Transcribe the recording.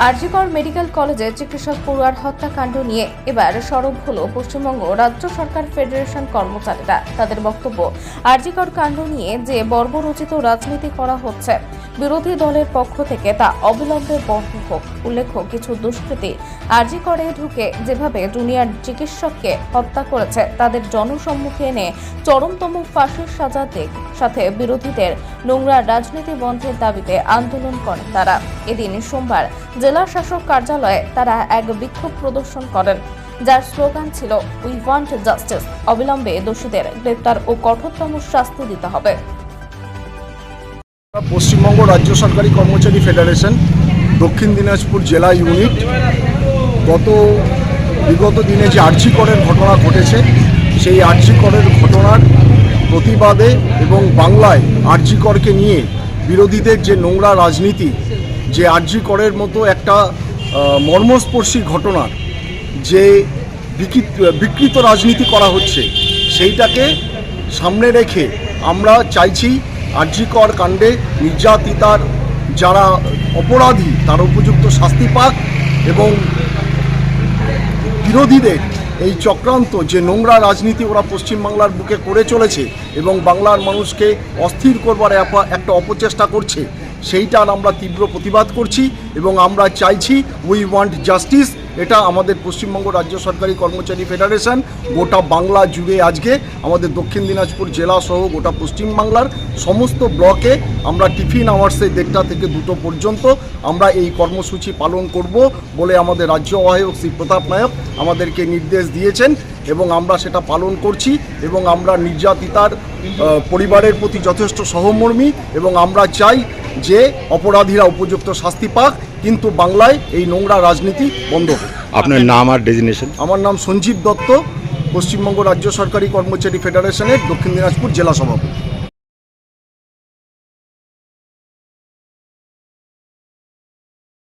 RG Kar medical কলেজে চিকিৎসক পড়ুয়ার হত্যাকাণ্ড নিয়ে এবার সরব হল পশ্চিমবঙ্গ রাজ্য সরকার ফেডারেশন কর্মচারীরা। তাদের বক্তব্য, আরজিকর কাণ্ড নিয়ে যে বর্বরচিত রাজনীতি করা হচ্ছে, বিরোধী দলের পক্ষ থেকে তা অবিলম্বে বন্ধ হোক। উল্লেখ্য, কিছু দুষ্কৃতী আরজিকরে ঢুকে যেভাবে জুনিয়র চিকিৎসককে হত্যা করেছে, তাদের জনসম্মুখে এনে চরমতম ফাঁসির সাজা দিক সাথে বিরোধীদের নোংরা রাজনীতি বন্ধের দাবিতে আন্দোলন করেন তারা। এদিন সোমবার জেলা শাসক কার্যালয়ে তারা এক বিক্ষোভ প্রদর্শন করেন, যার স্লোগান ছিল উই ওয়ান্ট জাস্টিস অবিলম্বে দোষীদের গ্রেপ্তার ও কঠোরতম শাস্তি দিতে হবে। পশ্চিমবঙ্গ রাজ্য সরকারি কর্মচারী ফেডারেশন দক্ষিণ দিনাজপুর জেলা ইউনিট গত বিগত দিনে যে আর্জি করের ঘটনা ঘটেছে, সেই আর্জি করের ঘটনার প্রতিবাদে এবং বাংলায় আর্জি করকে নিয়ে বিরোধীদের যে নোংরা রাজনীতি যে আর্জি করের মতো একটা মর্মস্পর্শী ঘটনার যে বিকৃত রাজনীতি করা হচ্ছে, সেইটাকে সামনে রেখে আমরা চাইছি আর্যিকর কাণ্ডে নির্যাতিতার যারা অপরাধী, তার উপযুক্ত শাস্তি পাক এবং বিরোধীদের এই চক্রান্ত যে নোংরা রাজনীতি ওরা পশ্চিমবাংলার বুকে করে চলেছে এবং বাংলার মানুষকে অস্থির করবার একটা অপচেষ্টা করছে সেইটার আমরা তীব্র প্রতিবাদ করছি এবং আমরা চাইছি উই ওয়ান্ট জাস্টিস এটা আমাদের পশ্চিমবঙ্গ রাজ্য সরকারি কর্মচারী ফেডারেশন, গোটা বাংলা জুড়ে আজকে আমাদের দক্ষিণ দিনাজপুর জেলা সহ গোটা পশ্চিমবাংলার সমস্ত ব্লকে আমরা টিফিন আওয়ার্সে দেড়টা থেকে দুটো পর্যন্ত আমরা এই কর্মসূচি পালন করব বলে আমাদের রাজ্য আহ্বায়ক শ্রী প্রতাপ নায়ক আমাদেরকে নির্দেশ দিয়েছেন এবং আমরা সেটা পালন করছি এবং আমরা নির্যাতিতার পরিবারের প্রতি যথেষ্ট সহমর্মী এবং আমরা চাই যে অপরাধীরা উপযুক্ত শাস্তি পাক কিন্তু বাংলায় এই নোংরা রাজনীতি বন্ধ হোক। আপনার নাম আর ডেজিনেশন আমার নাম সঞ্জীব দত্ত পশ্চিমবঙ্গ রাজ্য সরকারি কর্মচারী ফেডারেশনের দক্ষিণ দিনাজপুর জেলা সভাপতি।